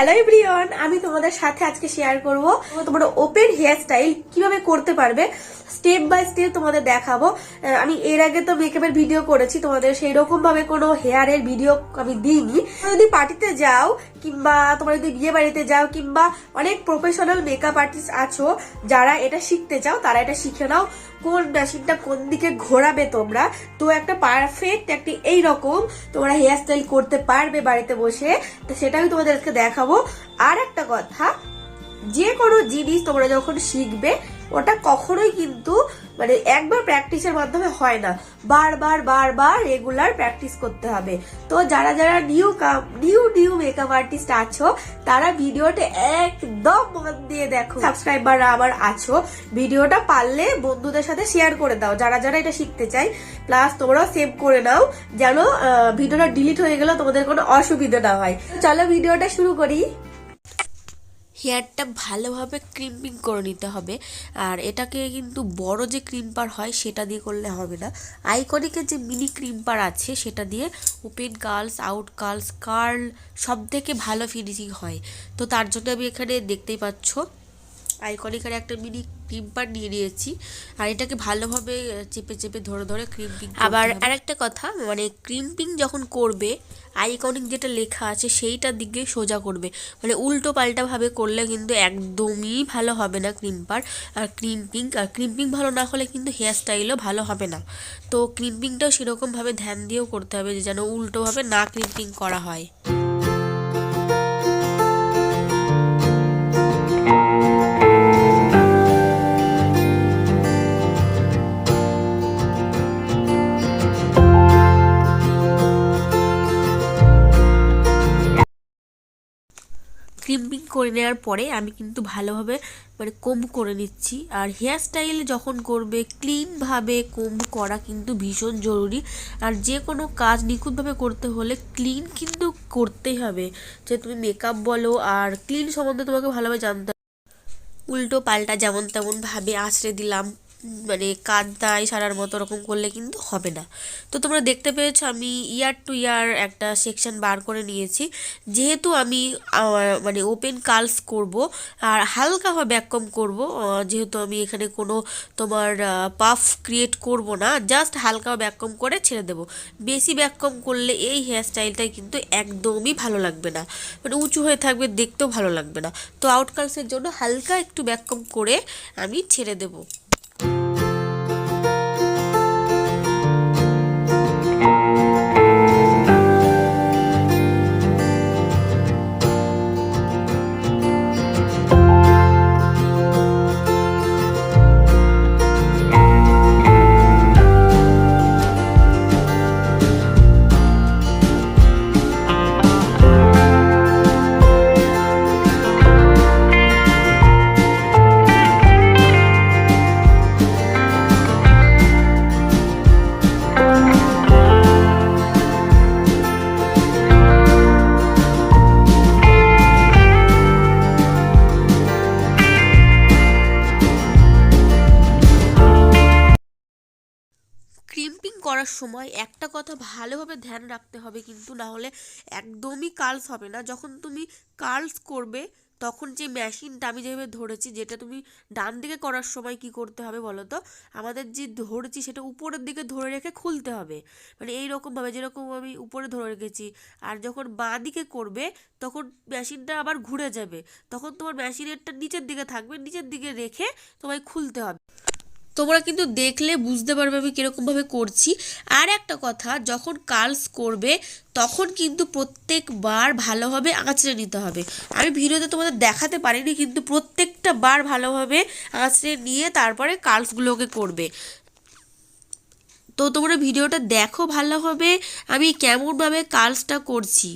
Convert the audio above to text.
Hello everyone আমি তোমাদের সাথে আজকে শেয়ার করব তোমার ওপেন হেয়ার স্টাইল কীভাবে করতে পারবে। স্টেপ বাই স্টেপ তোমাদের দেখাবো। আমি এর আগে তো মেকআপের ভিডিও করেছি, তোমাদের সেই রকম ভাবে কোনো হেয়ারের ভিডিও আমি দিইনি। যদি পার্টিতে যাও, কিংবা তোমরা যদি বিয়ে বাড়িতে যাও, কিংবা অনেক প্রফেশনাল মেকআপ আর্টিস্ট আছো, যারা এটা শিখতে চাও, তারা এটা শিখে নাও। কোন মেশিনটা কোন দিকে ঘোরাবে তোমরা? তো একটা পারফেক্ট একটি এইরকম তোমরা হেয়ার স্টাইল করতে পারবে বাড়িতে বসে। তো সেটা আমি তোমাদেরকে দেখাবো। আর একটা কথা, যে কোনো জিনিস তোমরা যখন শিখবে, ওটা কখনোই কিন্তু মানে একবার প্র্যাকটিসের মাধ্যমে হয় না। বারবার বারবার রেগুলার প্র্যাকটিস করতে হবে। তো যারা যারা new new new makeup artist আছো, তারা ভিডিওটা একদম মন দিয়ে দেখো। সাবস্ক্রাইবার আবার আছো, ভিডিওটা পারলে বন্ধুদের সাথে শেয়ার করে দাও। যারা যারা এটা শিখতে চাই প্লাস তোমরাও সেভ করে নাও, যেন ভিডিওটা ডিলিট হয়ে গেলেও তোমাদের কোনো অসুবিধা না হয়। চলো ভিডিওটা শুরু করি। হেয়ারটা ভালোভাবে ক্রিম্পিং করে নিতে হবে। আর এটাকে কিন্তু বড় যে ক্রিম্পার হয়, সেটা দিয়ে করলে হবে না। আইকনিকের যে মিনি ক্রিম্পার আছে, সেটা দিয়ে open curls out curls curl সব থেকে ভালো ফিনিশিং হয়। তো তার জন্য আমি এখানে দেখতেই পাচ্ছ আইকনিকের একটা মিনি ক্রিম্পার নিয়ে নিয়েছি। আর এটাকে ভালোভাবে চেপে চেপে ধরে ধরে ক্রিম্পিং আবার আরেকটা কথা মানে ক্রিম্পিং যখন করবে আইকনিক যেটা লেখা আছে সেইটার দিকে সোজা করবে। মানে উল্টো পাল্টাভাবে করলে কিন্তু একদমই ভালো হবে না ক্রিম্পার আর ক্রিম্পিং আর ক্রিম্পিং ভালো না হলে কিন্তু হেয়ার স্টাইলও ভালো হবে না। তো ক্রিম্পিংটাও সেরকমভাবে ধ্যান দিয়েও করতে হবে যে যেন উল্টোভাবে না ক্রিম্পিং করা হয়। ক্রিম্পিং করে নেওয়ার পরে আমি কিন্তু ভালোভাবে মানে কোম্ব করে নিচ্ছি। আর হেয়ার স্টাইল যখন করবে ক্লিনভাবে কোম্ব করা কিন্তু ভীষণ জরুরি। আর যে কোনো কাজ নিখুঁতভাবে করতে হলে ক্লিন কিন্তু করতেই হবে। যে তুমি মেকআপ বলো, আর ক্লিন সম্বন্ধে তোমাকে ভালোভাবে জানতে উল্টো পাল্টা যেমন তেমনভাবে আছড়ে দিলাম। মানে কাদায় সারার মতো ওরকম করলে কিন্তু হবে না। তো তোমরা দেখতে পেয়েছ আমি ইয়ার টু ইয়ার একটা সেকশন বার করে নিয়েছি। যেহেতু আমি মানে ওপেন কার্লস করব আর হালকাভাবে ব্যাককম করব যেহেতু আমি এখানে কোনো তোমার পাফ ক্রিয়েট করব না জাস্ট হালকা ব্যাককম করে ছেড়ে দেব। বেশি ব্যাককম করলে এই হেয়ার স্টাইলটাই কিন্তু একদমই ভালো লাগবে না। মানে উঁচু হয়ে থাকবে, দেখতেও ভালো লাগবে না। তো আউটকালসের জন্য হালকা একটু ব্যাককম করে আমি ছেড়ে দেবো। ক্রিম্পিং করার সময় একটা কথা ভালোভাবে ধ্যান রাখতে হবে কিন্তু না হলে একদমই কার্লস হবে না। যখন তুমি কার্লস করবে, তখন যে মেশিনটা আমি যেভাবে ধরেছি, যেটা তুমি ডান দিকে করার সময় কি করতে হবে বলো তো? আমাদের যে ধরেছি সেটা উপরের দিকে ধরে রেখে খুলতে হবে। মানে এই রকমভাবে যেরকম আমি উপরে ধরে রেখেছি, আর যখন বাঁ দিকে করবে, তখন মেশিনটা আবার ঘুরে যাবে। তখন তোমার মেশিনেরটা নিচের দিকে থাকবে, নিচের দিকে রেখে তোমায় খুলতে হবে। তোমরা কিন্তু দেখলে বুঝতে পারবে আমি কীরকমভাবে করছি। আর একটা কথা, যখন কার্লস করবে, তখন কিন্তু প্রত্যেকবার ভালোভাবে আঁচড়ে নিতে হবে। আমি ভিডিওতে তোমাদের দেখাতে পারিনি, কিন্তু প্রত্যেকটা বার ভালোভাবে আঁচড়ে নিয়ে তারপরে কার্লসগুলোকে করবে। তো তোমরা ভিডিওটা দেখো ভালোভাবে, আমি কেমনভাবে কার্লসটা করছি।